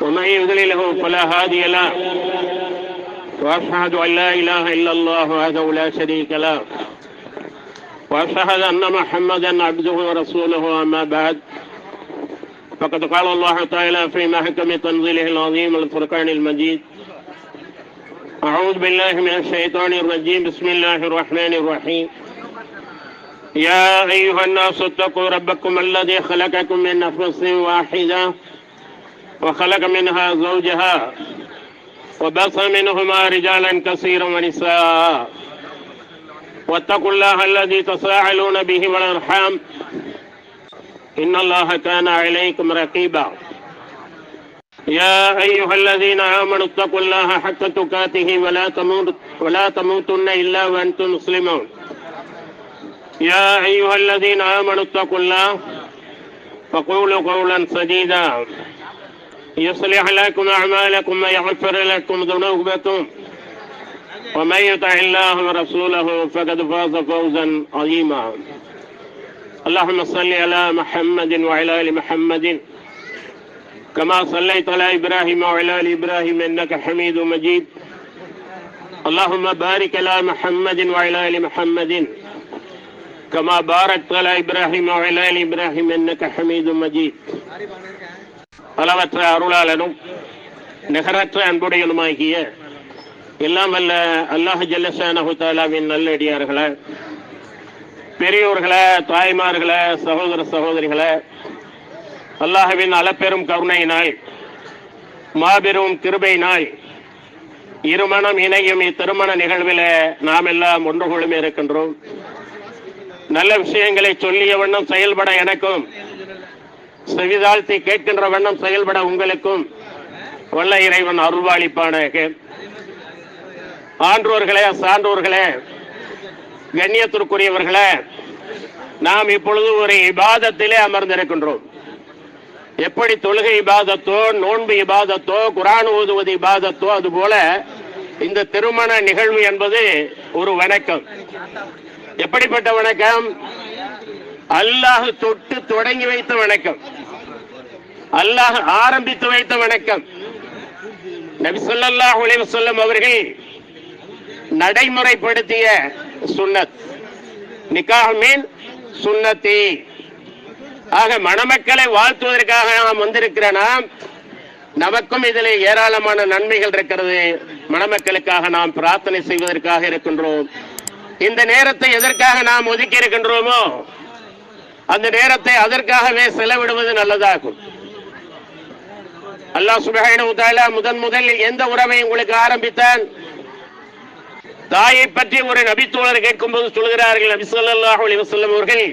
ومن يضلله فلا هادي له. وأشهد أن لا إله إلا الله وحده لا شريك له. وأشهد أن محمدا عبده ورسوله أما بعد. فقد قال الله تعالى في محكم تنزيله العظيم الفرقان المجيد. أعوذ بالله من الشيطان الرجيم. بسم الله الرحمن الرحيم. يا أيها الناس اتقوا ربكم الذي خلقكم من نفس واحدة وخلق منها زوجها وبص منهما رجالا كثيرا ونساء. واتقوا الله الذي تساءلون به والأرحام. إن الله كان عليكم رقيبا. يا أيها الذين آمنوا اتقوا الله حق تقاته ولا تموت ولا تموتن إلا وأنتم مسلمون. يا أيها الذين آمنوا اتقوا الله فقولوا قولا سديدا. يصلح لكم أعمالكم ويغفر لكم ذنوبكم. ومن يطع الله ورسوله فقد فاز فوزا عظيما. اللهم صل على محمد وعلى آل محمد. كما صليت على إبراهيم وعلى آل إبراهيم إنك حميد مجيد. اللهم بارك على محمد وعلى آل محمد. كما باركت على إبراهيم وعلى آل إبراهيم إنك حميد مجيد. அளவற்ற அருளாளனும் நிகரற்ற அன்புடையனுமாகிய எல்லாம் வல்ல அல்லாஹ் ஜல்லசானாவின் நல்லடியார்களை பெரியோர்களை தாய்மார்களை சகோதர சகோதரிகளே அல்லாஹுவின் அளப்பெரும் கருணையினாய் மாபெரும் கிருபையினாய் இருமணம் இணையும் இத்திருமண நிகழ்வில் நாம் எல்லாம் ஒன்று கொள்ளுமே இருக்கின்றோம். நல்ல விஷயங்களை சொல்லிய வண்ணம் செயல்பட எனக்கும் செவிதாழ்த்தி கேட்கின்ற வண்ணம் செயல்பட உங்களுக்கும் வல்ல இறைவன் அருள்வாளிப்பானாக. ஆன்றோர்களே சான்றோர்களே கண்ணியத்திற்குரியவர்களே நாம் இப்பொழுது ஒரு இபாதத்திலே அமர்ந்திருக்கின்றோம். எப்படி தொழுகை இபாதத்தோ நோன்பு இபாதத்தோ குரான் ஓதுவது இபாதத்தோ அதுபோல இந்த திருமண நிகழ்வு என்பது ஒரு வணக்கம். எப்படிப்பட்ட வணக்கம்? அல்லாஹ் தொட்டு தொடங்கி வைத்த வணக்கம். அல்லாஹ் ஆரம்பித்து வைத்த வணக்கம். நபி சொல்லாஹ் அலைஹி அவர்கள் நடைமுறைப்படுத்திய சுன்னத். நிக்காக மீன் சுன்னத்தி. ஆக மணமக்களை வாழ்த்துவதற்காக நாம் வந்திருக்கிற நாம் நமக்கும் இதில் ஏராளமான நன்மைகள் இருக்கிறது. மணமக்களுக்காக நாம் பிரார்த்தனை செய்வதற்காக இருக்கின்றோம். இந்த நேரத்தை எதற்காக நாம் ஒதுக்கி இருக்கின்றோமோ அந்த நேரத்தை அதற்காகவே செலவிடுவது நல்லதாகும். அல்லாஹ் சுபஹானஹு முதன் முதலில் எந்த உறவை உங்களுக்கு ஆரம்பித்தான்? தாயை பற்றி ஒரு நபித்தோழர் கேட்கும்போது சொல்கிறார்கள் நபி ஸல்லல்லாஹு அலைஹி அவர்கள்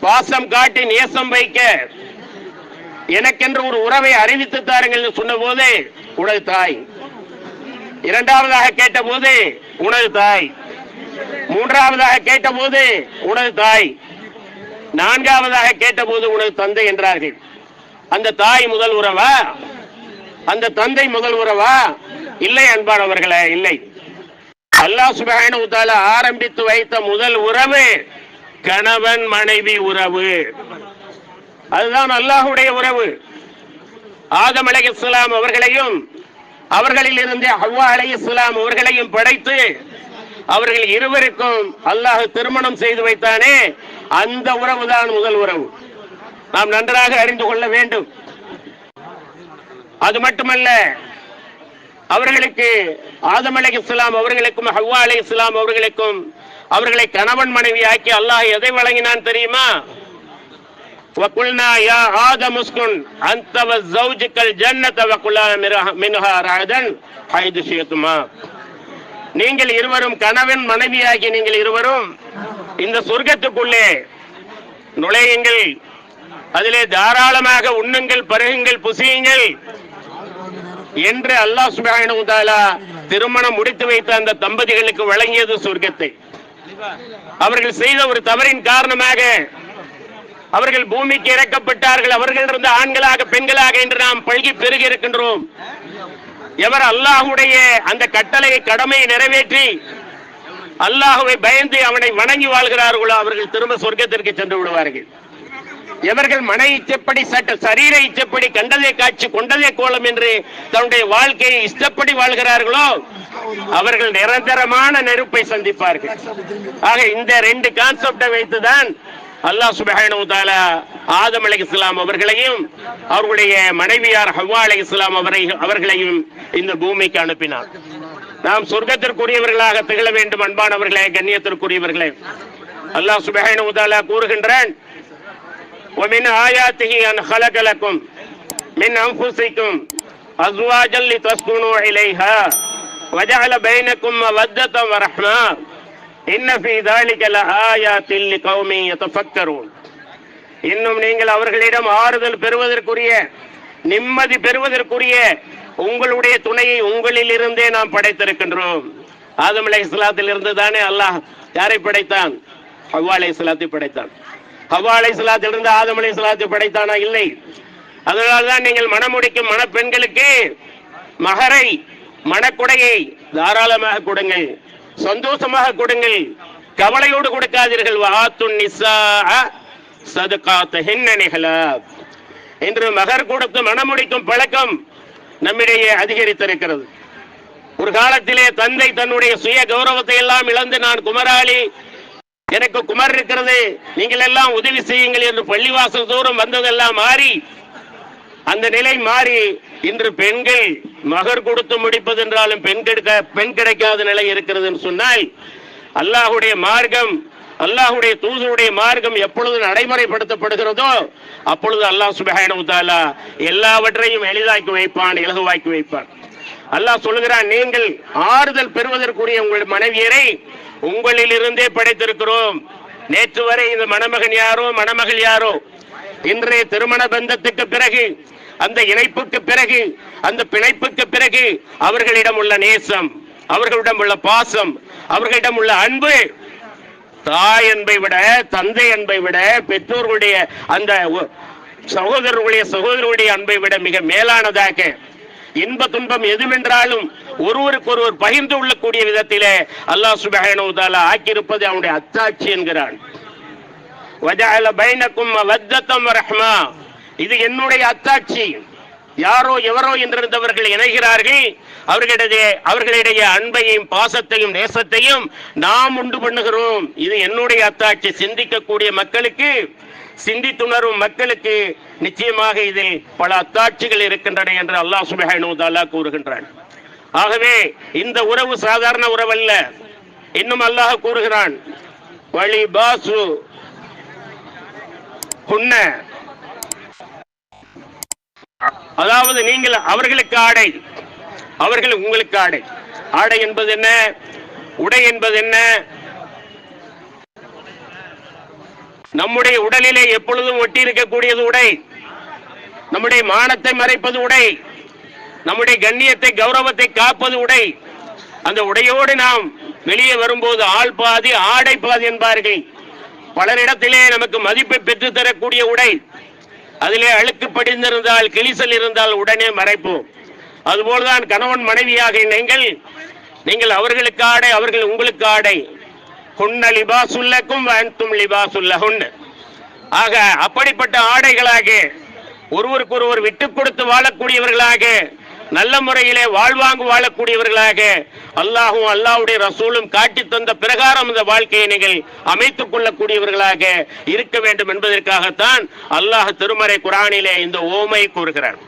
பாசம் காட்டி நேசம் வைக்க எனக்கென்று ஒரு உறவை அறிவித்து தாருங்கள் என்று சொன்னபோது உனது தாய். இரண்டாவதாக கேட்ட போது உனது தாய். மூன்றாவதாக கேட்ட போது உனது தாய். நான்காவதாக கேட்டபோது உனது தந்தை என்றார்கள். அந்த தாய் முதல் உறவா? அந்த தந்தை முதல் உறவா? இல்லை அன்பானவர்களே இல்லை. அல்லாஹ் சுப்ஹானஹு தஆலா ஆரம்பித்து வைத்த முதல் உறவு கணவன் மனைவி உறவு. அதுதான் அல்லாஹுடைய உறவு. ஆதம் அலைஹிஸ்ஸலாம் அவர்களையும் அவர்களில் இருந்து ஹவ்வா அலைஹிஸ்ஸலாம் அவர்களையும் படைத்து அவர்கள் இருவருக்கும் அல்லாஹ் திருமணம் செய்து வைத்தானே அந்த உறவுதான் முதல் உறவு நாம் நன்றாக அறிந்து கொள்ள வேண்டும் அது மட்டுமல்ல அவர்களுக்கு ஆதம் அலை இஸ்லாம் அவர்களுக்கும் ஹவ்வா அலை இஸ்லாம் அவர்களுக்கும் அவர்களை கணவன் மனைவி ஆக்கி அல்லாஹ் எதை வழங்கினான் தெரியுமா وقلنا يا آدم اسكن أنت وزوجك الجنة وكلا منها رغدا حيث شئتما நீங்கள் இருவரும் கணவன் மனைவியாகி நீங்கள் இருவரும் இந்த சொர்க்கத்துக்குள்ளே நுழையுங்கள். அதிலே தாராளமாக உண்ணுங்கள் பருகுங்கள் புசியுங்கள் என்று அல்லாஹ் சுப்ஹானஹு திருமணம் முடித்து வைத்த அந்த தம்பதிகளுக்கு வழங்கியது சொர்க்கத்தை. அவர்கள் செய்த ஒரு தவறின் காரணமாக அவர்கள் பூமிக்கு இறக்கப்பட்டார்கள். அவர்கள் இருந்த ஆண்களாக பெண்களாக என்று நாம் பழகி பெருகி இருக்கின்றோம். எவர் அல்லாஹுடைய அந்த கட்டளையை கடமையை நிறைவேற்றி அல்லாஹுவை பயந்து அவனை வணங்கி வாழ்கிறார்களோ அவர்கள் திரும்ப சொர்க்கத்திற்கு சென்று விடுவார்கள். எவர்கள் மன இச்சப்படி சட்ட சரீர இச்சப்படி கண்டதே காட்சி கொண்டதே கோலம் என்று தன்னுடைய வாழ்க்கையை இஷ்டப்படி வாழ்கிறார்களோ அவர்கள் நிரந்தரமான நெருப்பை சந்திப்பார்கள். ஆக இந்த ரெண்டு கான்செப்டை வைத்துதான் அல்லாஹ் சுப்ஹானஹு தஆலா ஆதம் அலைஹிஸ்ஸலாம் அவர்களையும் அவர்களுடைய மனைவியார் ஹவ்வா அலைஹிஸ்ஸலாம் அவரை அவர்களையும் இந்த பூமிக்கு அனுப்பினார் நாம் சொர்க்கத்திற்குரியவர்களாக திகழ வேண்டும் அன்பானவர்களே கண்ணியத்திற்குரியவர்களே அல்லாஹ் சுப்ஹானஹு தஆலா கூறுகின்றான் ومن آياته أن خلق لكم من أنفسكم أزواجا لتسكنوا إليها وجعل بينكم مودة ورحمة இன்னும் நீங்கள் அவர்களிடம் ஆறுதல் பெறுவதற்குரிய நிம்மதி பெறுவதற்குரிய உங்களுடைய துணையை உங்களில் இருந்தே நாம் படைத்திருக்கின்றோம். ஆதம் அலை இஸ்லாத்தில் இருந்து தானே அல்லாஹ் யாரை படைத்தான்? ஹவ்வா அலை இஸ்லாத்தை படைத்தான். ஹவ்வா அலை இருந்து ஆதம் அலை இஸ்லாத்தை படைத்தானா? இல்லை. அதனால்தான் நீங்கள் மணமுடிக்கும் மணப்பெண்களுக்கு மகரை மணக்குடையை தாராளமாக கொடுங்கள். சந்தோஷமாக கொடுங்கள். கவலையோடு கொடுக்காதீர்கள். நிசா என்று மகர் கொடுத்து மணமுடிக்கும் பழக்கம் நம்மிடையே அதிகரித்திருக்கிறது. ஒரு காலத்திலே தந்தை தன்னுடைய சுய கௌரவத்தை எல்லாம் இழந்து நான் குமராளி. எனக்கு குமர் இருக்கிறது. நீங்கள் எல்லாம் உதவி செய்யுங்கள் என்று பள்ளிவாசல் தூரம் வந்ததெல்லாம் மாறி அந்த நிலை மாறி இன்று பெண்கள் மகர் கொடுத்து முடிப்பது என்றாலும் பெண் கிடைக்க பெண் கிடைக்காத நிலை இருக்கிறதுன்னு சொன்னால் அல்லாஹுடைய மார்க்கம் அல்லாஹுடைய தூதருடைய மார்க்கம் எப்பொழுது நடைமுறைப்படுத்தப்படுகிறதோ அப்பொழுது அல்லாஹ் சுபஹானஹு தஆலா எல்லாவற்றையும் எளிதாக்கி வைப்பான் இலகுவாக்கி வைப்பான். அல்லாஹ் சொல்லுகிறான் நீங்கள் ஆறுதல் பெறுவதற்குரிய உங்கள் மனைவியரை உங்களிலிருந்தே படைத்திருக்கிறோம். நேற்று வரை இந்த மணமகன் யாரோ மணமகள் யாரோ இன்றைய திருமண பந்தத்துக்கு பிறகு அந்த இணைப்புக்கு பிறகு அந்த பிணைப்புக்கு பிறகு அவர்களிடம் உள்ள நேசம் அவர்களிடம் உள்ள பாசம் அவர்களிடம் உள்ள அன்பு தாய் அன்பை விட தந்தை அன்பை விட பெற்றோர்களுடைய அந்த ஒ- சகோதரர்களுடைய சகோதரருடைய அன்பை விட மிக மேலானதாக இன்ப துன்பம் எதுவென்றாலும் ஒருவருக்கு ஒருவர் பகிர்ந்து கொள்ளக்கூடிய விதத்திலே அல்லாஹ் சுபஹானஹு வ ஆக்கியிருப்பது அவனுடைய அத்தாட்சி என்கிறான். வஜால பைனக்கும் மவத்தம் ரஹ்மா இது என்னுடைய அத்தாட்சி. யாரோ எவரோ என்றிருந்தவர்கள் இணைகிறார்கள். அவர்களிடையே அவர்களிடையே அன்பையும் பாசத்தையும் நேசத்தையும் நாம் உண்டு பண்ணுகிறோம். இது என்னுடைய அத்தாட்சி. சிந்திக்கக்கூடிய மக்களுக்கு சிந்தித்துணரும் மக்களுக்கு நிச்சயமாக இதில் பல அத்தாட்சிகள் இருக்கின்றன என்று அல்லாஹ் சுபஹானஹு வ கூறுகின்றான். ஆகவே இந்த உறவு சாதாரண உறவல்ல. இன்னும் அல்லாஹ் கூறுகிறான் வழி பாசு குன்ன அதாவது நீங்கள் அவர்களுக்கு ஆடை. அவர்கள் உங்களுக்கு ஆடை. ஆடை என்பது என்ன? உடை என்பது என்ன? நம்முடைய உடலிலே எப்பொழுதும் ஒட்டி இருக்கக்கூடியது உடை. நம்முடைய மானத்தை மறைப்பது உடை. நம்முடைய கண்ணியத்தை கௌரவத்தை காப்பது உடை. அந்த உடையோடு நாம் வெளியே வரும்போது ஆள் பாதி ஆடை பாதி என்பார்கள். பலரிடத்திலே நமக்கு மதிப்பை பெற்று தரக்கூடிய உடை. அதிலே அழுக்கு படிந்திருந்தால் கிழிசல் இருந்தால் உடனே மறைப்போம். அதுபோல்தான் கணவன் மனைவியாக நீங்கள் நீங்கள் அவர்களுக்கு ஆடை அவர்கள் உங்களுக்கு ஆடை. குன்ன லிபாசுல்லக்கும் அன்தும் லிபாசுல்லஹுன். ஆக அப்படிப்பட்ட ஆடைகளாக ஒருவருக்கு ஒருவர் விட்டு கொடுத்து வாழக்கூடியவர்களாக நல்ல முறையிலே வாழ்வாங்கு வாழக்கூடியவர்களாக அல்லாஹும் அல்லாஹ்வுடைய ரசூலும் காட்டி தந்த பிரகாரம் இந்த வாழ்க்கையை நீங்கள் அமைத்துக் கொள்ளக்கூடியவர்களாக இருக்க வேண்டும் என்பதற்காகத்தான் அல்லாஹ் திருமறை குரானிலே இந்த ஓமை கூறுகிறார்.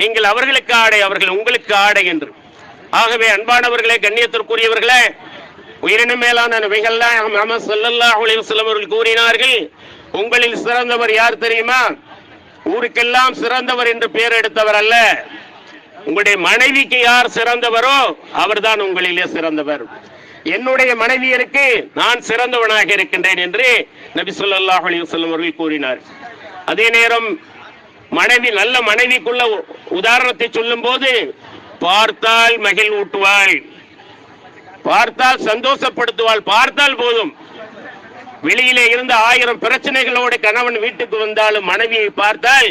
நீங்கள் அவர்களுக்கு ஆடை அவர்கள் உங்களுக்கு ஆடை என்று. ஆகவே அன்பானவர்களே கண்ணியத்திற்குரியவர்களே உயிரின மேலான நபிகள்லாம் முஹம்மது ஸல்லல்லாஹு அலைஹி அவர்கள் கூறினார்கள் உங்களில் சிறந்தவர் யார் தெரியுமா? ஊருக்கெல்லாம் சிறந்தவர் என்று பெயர் எடுத்தவர் அல்ல. உங்களுடைய மனைவிக்கு யார் சிறந்தவரோ அவர்தான் உங்களிலே சிறந்தவர். என்னுடைய மனைவியருக்கு நான் சிறந்தவனாக இருக்கின்றேன் என்று நபி சொல்லாஹ் அலிவசல்லம் அவர்கள் கூறினார். அதே நேரம் மனைவி நல்ல மனைவிக்குள்ள உதாரணத்தை சொல்லும் போது பார்த்தால் மகிழ் ஊட்டுவாள் பார்த்தால் சந்தோஷப்படுத்துவாள் பார்த்தால் போதும். வெளியிலே இருந்த ஆயிரம் பிரச்சனைகளோடு கணவன் வீட்டுக்கு வந்தாலும் மனைவியை பார்த்தால்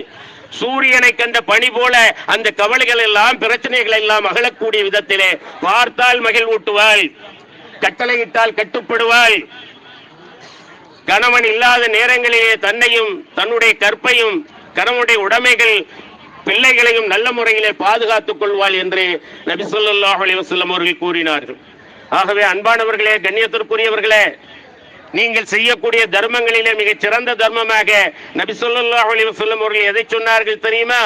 சூரியனை கண்ட பணி போல அந்த கவலைகள் எல்லாம் பிரச்சனைகள் எல்லாம் அகலக்கூடிய விதத்திலே பார்த்தால் மகிழ்வூட்டுவாள். கட்டளையிட்டால் கட்டுப்படுவாள். கணவன் இல்லாத நேரங்களிலே தன்னையும் தன்னுடைய கற்பையும் கணவனுடைய உடைமைகள் பிள்ளைகளையும் நல்ல முறையிலே பாதுகாத்துக் கொள்வாள் என்று நபி ஸல்லல்லாஹு அலைஹி அவர்கள் கூறினார்கள். ஆகவே அன்பானவர்களே கண்ணியத்திற்குரியவர்களே நீங்கள் செய்யக்கூடிய தர்மங்களிலே மிகச் சிறந்த தர்மமாக நபி ஸல்லல்லாஹு சொல்லும் அவர்கள் எதை சொன்னார்கள் தெரியுமா?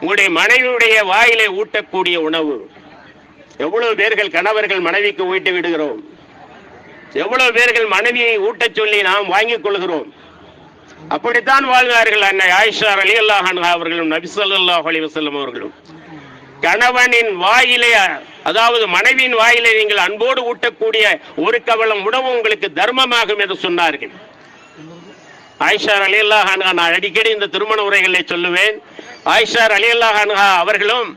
உங்களுடைய மனைவியுடைய வாயிலே ஊட்டக்கூடிய உணவு. எவ்வளவு பேர்கள் கணவர்கள் மனைவிக்கு ஊட்டி விடுகிறோம். எவ்வளவு பேர்கள் மனைவியை ஊட்டச் சொல்லி நாம் வாங்கிக் கொள்கிறோம். அப்படித்தான் வாழ்ந்தார்கள் அன்னை ஆயிஷா அலி அல்லாஹ் அவர்களும் நபி ஸல்லல்லாஹு அலைஹி வஸல்லம் அவர்களும். கணவனின் வாயிலே அதாவது மனைவியின் வாயிலை நீங்கள் அன்போடு ஊட்டக்கூடிய ஒரு கவலம் உணவு உங்களுக்கு தர்மமாகும் என்று சொன்னார்கள். ஆயிஷார் அலி அல்லாஹ் நான் அடிக்கடி இந்த திருமண உரைகளை சொல்லுவேன். ஆயிஷார் அலி அல்லாஹ் அவர்களும்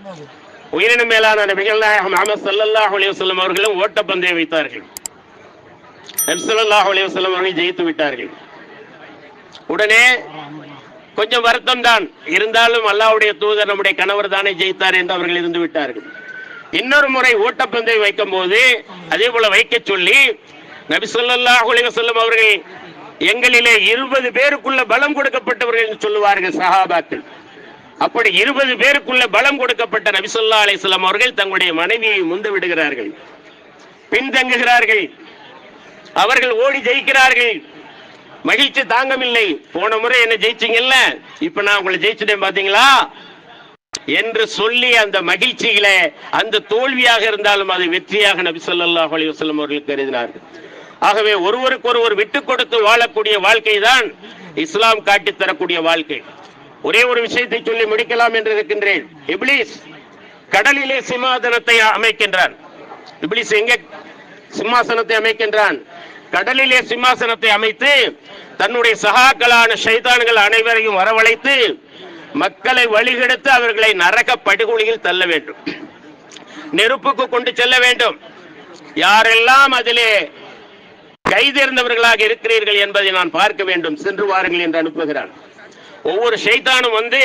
உயிரின மேலான நபிகள் நாயகம் முஹம்மது சல்லாஹ் அலிவசல்லம் அவர்களும் ஓட்டப்பந்தயம் வைத்தார்கள். நபி ஸல்லல்லாஹு அவர்கள் ஜெயித்து விட்டார்கள். உடனே கொஞ்சம் வருத்தம் தான் இருந்தாலும் அல்லாஹ்வுடைய தூதர் நம்முடைய கணவர் தானே ஜெயித்தார் என்று அவர்கள் இருந்து விட்டார்கள். இன்னொரு முறை ஓட்டப்பந்தயம் வைக்கும் போது அதே போல வைக்க சொல்லி நபி ஸல்லல்லாஹு அலைஹி அவர்கள் எங்களிலே இருபது பேருக்குள்ள பலம் கொடுக்கப்பட்டவர்கள் என்று சொல்லுவார்கள் சஹாபாக்கள். அப்படி இருபது பேருக்குள்ள பலம் கொடுக்கப்பட்ட நபி அலிஸ்லாம் அவர்கள் தங்களுடைய மனைவியை முந்து விடுகிறார்கள். பின்தங்குகிறார்கள். அவர்கள் ஓடி ஜெயிக்கிறார்கள். மகிழ்ச்சி தாங்கவில்லை. போன முறை என்ன ஜெயிச்சீங்கல்ல? இப்ப நான் உங்களை ஜெயிச்சிட்டேன் பாத்தீங்களா? என்று சொல்லி அந்த மகிழ்ச்சியில அந்த தோல்வியாக இருந்தாலும் அது வெற்றியாக நபி சொல்லாஹ் அலிவசல்லம் அவர்கள் கருதினார்கள். ஆகவே ஒருவருக்கு ஒருவர் விட்டு கொடுத்து வாழக்கூடிய வாழ்க்கை தான் இஸ்லாம் காட்டி தரக்கூடிய வாழ்க்கை. ஒரே ஒரு விஷயத்தை சொல்லி முடிக்கலாம் என்று இருக்கின்றேன். இப்லீஸ் கடலிலே சிம்மாதனத்தை அமைக்கின்றான். இப்லீஸ் எங்க சிம்மாசனத்தை அமைக்கின்றான்? கடலிலே சிம்மாசனத்தை அமைத்து தன்னுடைய சகாக்களான ஷைதான்கள் அனைவரையும் வரவழைத்து மக்களை வழிகெடுத்து அவர்களை நரக படுகொலியில் தள்ள வேண்டும். நெருப்புக்கு கொண்டு செல்ல வேண்டும். யாரெல்லாம் அதிலே கைதேர்ந்தவர்களாக இருக்கிறீர்கள் என்பதை நான் பார்க்க வேண்டும். சென்று வாருங்கள் என்று அனுப்புகிறான். ஒவ்வொரு ஷைத்தானும் வந்து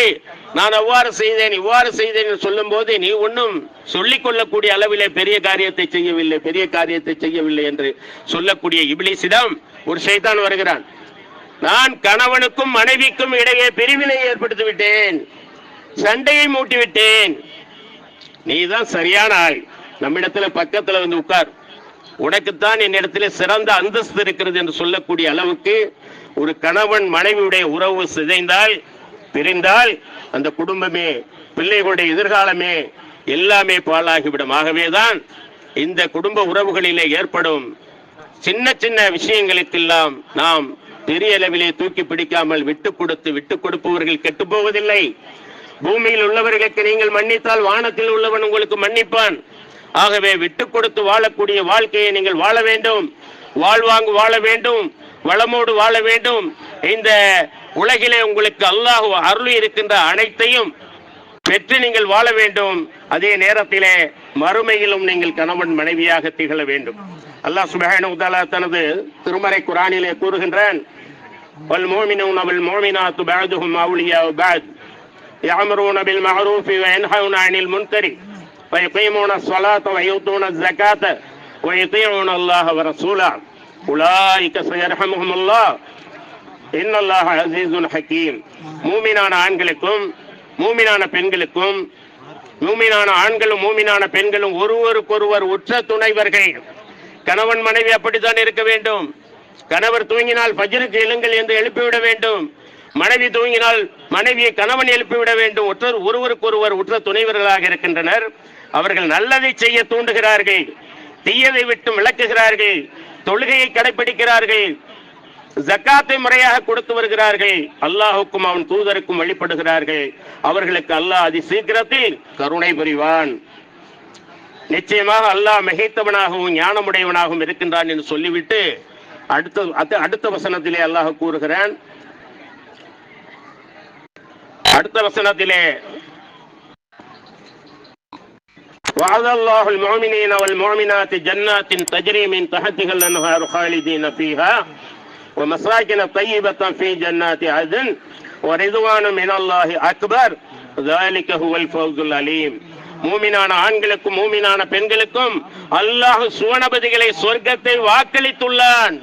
நான் அவ்வாறு செய்தேன் இவ்வாறு செய்தேன் என்று சொல்லும் போது நீ ஒன்றும் சொல்லிக் கொள்ளக்கூடிய அளவிலே பெரிய காரியத்தை செய்யவில்லை பெரிய காரியத்தை செய்யவில்லை என்று சொல்லக்கூடிய இபிலிசிடம் ஒரு ஷைத்தான் வருகிறான். நான் கணவனுக்கும் மனைவிக்கும் இடையே பிரிவினை ஏற்படுத்தி விட்டேன் சண்டையை மூட்டி விட்டேன் நீதான் சரியான ஆள். நம்மிடத்துல பக்கத்துல வந்து உட்கார். உனக்குத்தான் என்னிடத்துல சிறந்த அந்தஸ்து இருக்கிறது என்று சொல்லக்கூடிய அளவுக்கு ஒரு கணவன் மனைவியுடைய உறவு சிதைந்தால் பிரிந்தால் அந்த குடும்பமே பிள்ளைகளுடைய எதிர்காலமே எல்லாமே பாழாகிவிடும். ஆகவேதான் இந்த குடும்ப உறவுகளிலே ஏற்படும் சின்ன சின்ன விஷயங்களுக்கெல்லாம் நாம் பெரிய அளவிலே தூக்கி பிடிக்காமல் விட்டு கொடுத்து விட்டு கொடுப்பவர்கள் கெட்டு போவதில்லை. பூமியில் உள்ளவர்களுக்கு நீங்கள் மன்னித்தால் வானத்தில் உள்ளவன் உங்களுக்கு மன்னிப்பான். ஆகவே விட்டு கொடுத்து வாழக்கூடிய வாழ்க்கையை நீங்கள் வாழ வேண்டும். வாழ்வாங்கு வாழ வேண்டும். வளமோடு வாழ வேண்டும். இந்த உலகிலே உங்களுக்கு அல்லாஹ் அருள் இருக்கின்ற அனைத்தையும் பெற்று நீங்கள் வாழ வேண்டும். அதே நேரத்திலே மறுமையிலும் நீங்கள் கணவன் மனைவியாக திகழ வேண்டும். அல்லாஹ் சுபஹானு தனது திருமறை குரானிலே கூறுகின்றான் வல் முஃமினூன வல் முஃமினாத்து பஅதுஹும் அவுலியாஉ பஅத் يأمرون بالمعروف وينهون عن المنكر ويقيمون الصلاة ويؤتون الزكاة ويطيعون الله ورسوله أولئك سيرحمهم الله إن الله عزيز حكيم மூமினான ஆண்களுக்கும் மூமினான பெண்களுக்கும் மூமினான ஆண்களும் மூமினான பெண்களும் ஒருவருக்கொருவர் உற்ற துணைவர்கள் கணவன் மனைவி அப்படித்தான் இருக்க வேண்டும் கணவர் தூங்கினால் பஜ்ருக்கு எழுங்கள் என்று எழுப்பிவிட வேண்டும். மனைவி தூங்கினால் மனைவியை கணவன் எழுப்பிவிட வேண்டும். ஒருவர் ஒருவருக்கொருவர் உற்ற துணைவர்களாக இருக்கின்றனர். அவர்கள் நல்லதை செய்ய தூண்டுகிறார்கள். தீயதை விட்டு விளக்குகிறார்கள் தொழுகையை கடைபிடிக்கிறார்கள் ஜக்காத்தை முறையாக கொடுத்து வருகிறார்கள். அல்லாஹுக்கும் அவன் தூதருக்கும் வழிபடுகிறார்கள். அவர்களுக்கு அல்லாஹ் அதி சீக்கிரத்தில் கருணை புரிவான். நிச்சயமாக அல்லாஹ் மிகைத்தவனாகவும் ஞானமுடையவனாகவும் இருக்கின்றான் என்று சொல்லிவிட்டு அடுத்த அடுத்த- அடுத்த வசனத்திலே அல்லாஹ் கூறுகிறான் அடுத்த வசனத்திலே وعد الله المؤمنين والمؤمنات جنات تجري من تحتها الأنهار خالدين فيها ومساكن طيبة في جنات عدن ورضوان من الله أكبر ذلك هو الفوز العليم மூமினான ஆண்களுக்கும் மூமினான பெண்களுக்கும் அல்லாஹ் சுவனபதிகளை சொர்க்கத்தை வாக்களித்துள்ளான்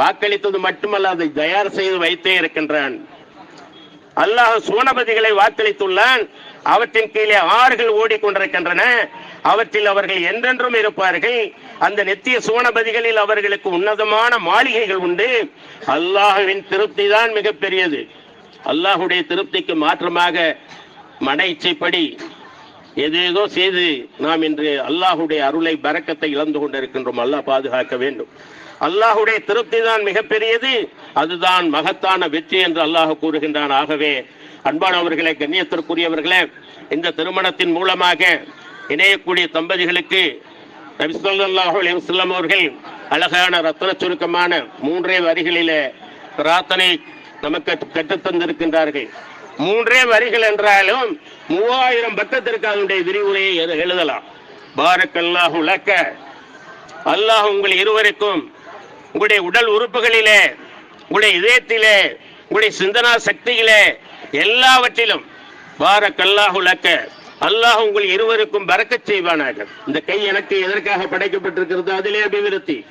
வாக்களித்தது மட்டுமல்ல அதை தயார் செய்து வைத்தே இருக்கின்றான். அல்லாஹ் சூனபதிகளை வாக்களித்துள்ளான். அவற்றின் கீழே ஆறுகள் ஓடிக்கொண்டிருக்கின்றன. அவற்றில் அவர்கள் என்றென்றும் இருப்பார்கள். அந்த நித்திய சூனபதிகளில் அவர்களுக்கு உன்னதமான மாளிகைகள் உண்டு. அல்லாஹுவின் திருப்தி தான் மிகப்பெரியது. அல்லாஹுடைய திருப்திக்கு மாற்றமாக மன இச்சைப்படி ஏதேதோ செய்து நாம் இன்று அல்லாஹுடைய அருளை பறக்கத்தை இழந்து கொண்டிருக்கின்றோம். அல்லாஹ் பாதுகாக்க வேண்டும். அல்லாஹுடைய திருப்தி தான் மிகப்பெரியது. அதுதான் மகத்தான வெற்றி என்று அல்லாஹ் கூறுகின்றான். ஆகவே அன்பானவர்களே கண்ணியத்திற்குரியவர்களே இந்த திருமணத்தின் மூலமாக இணையக்கூடிய தம்பதிகளுக்கு நபி அவர்கள் அழகான ரத்ன சுருக்கமான மூன்றே வரிகளிலே பிரார்த்தனை நமக்கு கற்றுத்தந்திருக்கின்றார்கள் மூன்றே வரிகள் என்றாலும் மூவாயிரம் பக்கத்திற்கு அதனுடைய விரிவுரையை எழுதலாம். பாரக்கல்லாஹு லக்க. அல்லாஹ் உங்கள் இருவருக்கும் உங்களுடைய உடல் உறுப்புகளிலே உங்களுடைய இதயத்திலே உங்களுடைய சிந்தனா சக்தியிலே எல்லாவற்றிலும் பாரக்கல்லாஹு லக்க. அல்லாஹ் உங்கள் இருவருக்கும் பறக்க செய்வானாக. இந்த கை எனக்கு எதற்காக படைக்கப்பட்டிருக்கிறது? அதிலே அபிவிருத்தி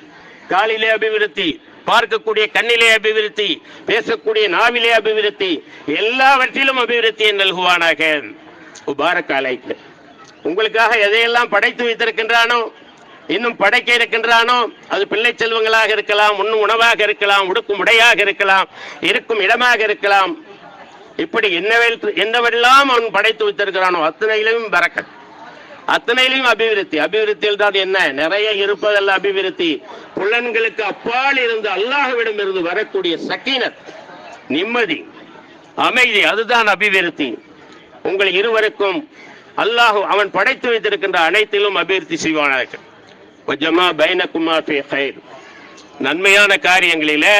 காலிலே அபிவிருத்தி பார்க்கக்கூடிய கண்ணிலே அபிவிருத்தி பேசக்கூடிய நாவிலே அபிவிருத்தி எல்லாவற்றிலும் அபிவிருத்தியை நல்குவானாக. உபாரக் அலைக்கு. உங்களுக்காக எதையெல்லாம் படைத்து வைத்திருக்கின்றானோ இன்னும் படைக்க இருக்கின்றானோ? அது பிள்ளை செல்வங்களாக இருக்கலாம் உண்ணும் உணவாக இருக்கலாம் உடுக்கும் உடையாக இருக்கலாம் இருக்கும் இடமாக இருக்கலாம். இப்படி என்னவெல் என்னவெல்லாம் அவன் படைத்து வைத்திருக்கிறானோ அத்தனையிலும் பறக்கத் அத்தனையிலும் அபிவிருத்தி. அபிவிருத்தியில் தான் என்ன? நிறைய இருப்பதல்ல அபிவிருத்தி. புலன்களுக்கு அப்பால் இருந்து அல்லாஹ்விடம் இருந்து வரக்கூடிய சக்கீனத் நிம்மதி அமைதி அதுதான் அபிவிருத்தி. உங்கள் இருவருக்கும் அல்லாஹ் அவன் படைத்து வைத்திருக்கின்ற அனைத்திலும் அபிவிருத்தி செய்வானாக. வஜமா பைனகுமா ஃபீ கைர் நன்மையான காரியங்களிலே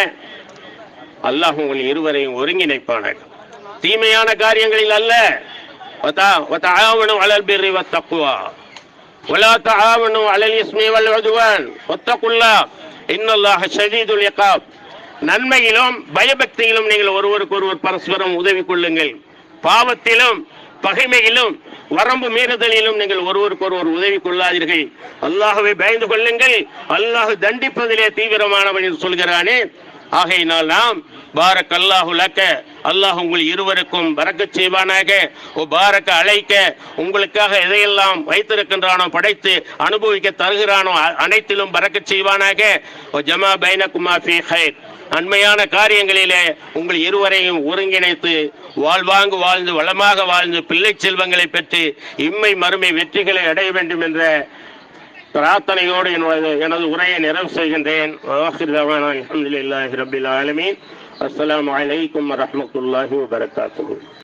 அல்லாஹ் உங்கள் இருவரையும் ஒருங்கிணைப்பானாக தீமையான காரியங்களில் அல்ல وتع- وتعاونوا على البر والتقوى ولا تعاونوا على الإثم والعدوان واتقوا الله إن الله شديد العقاب நன்மையிலும் பயபக்தியிலும் நீங்கள் ஒருவருக்கு ஒருவர் பரஸ்பரம் உதவி கொள்ளுங்கள் பாவத்திலும் பகைமையிலும் வரம்பு மீறுதலிலும் நீங்கள் ஒருவருக்கு ஒருவர் உதவி கொள்ளாதீர்கள். அல்லாஹுவை பயந்து கொள்ளுங்கள். அல்லாஹ் தண்டிப்பதிலே தீவிரமானவன் என்று சொல்கிறானே. ஆகையினால் நாம் பாரக் அல்லாஹு லக்க அல்லாஹ் உங்கள் இருவருக்கும் பறக்க செய்வானாக. ஓ பாரக்க அழைக்க உங்களுக்காக எதையெல்லாம் வைத்திருக்கின்றானோ படைத்து அனுபவிக்க தருகிறானோ அனைத்திலும் பறக்க செய்வானாக. ஓ ஜமா பைனகுமா ஃபி ஹைர் நன்மையான காரியங்களிலே உங்கள் இருவரையும் ஒருங்கிணைத்து வாழ்வாங்கு வாழ்ந்து வளமாக வாழ்ந்து பிள்ளை செல்வங்களை பெற்று இம்மை மறுமை வெற்றிகளை அடைய வேண்டும் என்ற பிரார்த்தனையோடு எனது எனது உரையை நிறைவு செய்கின்றேன். வாஹிர் தவானா அல்ஹம்துலில்லாஹி ரப்பில்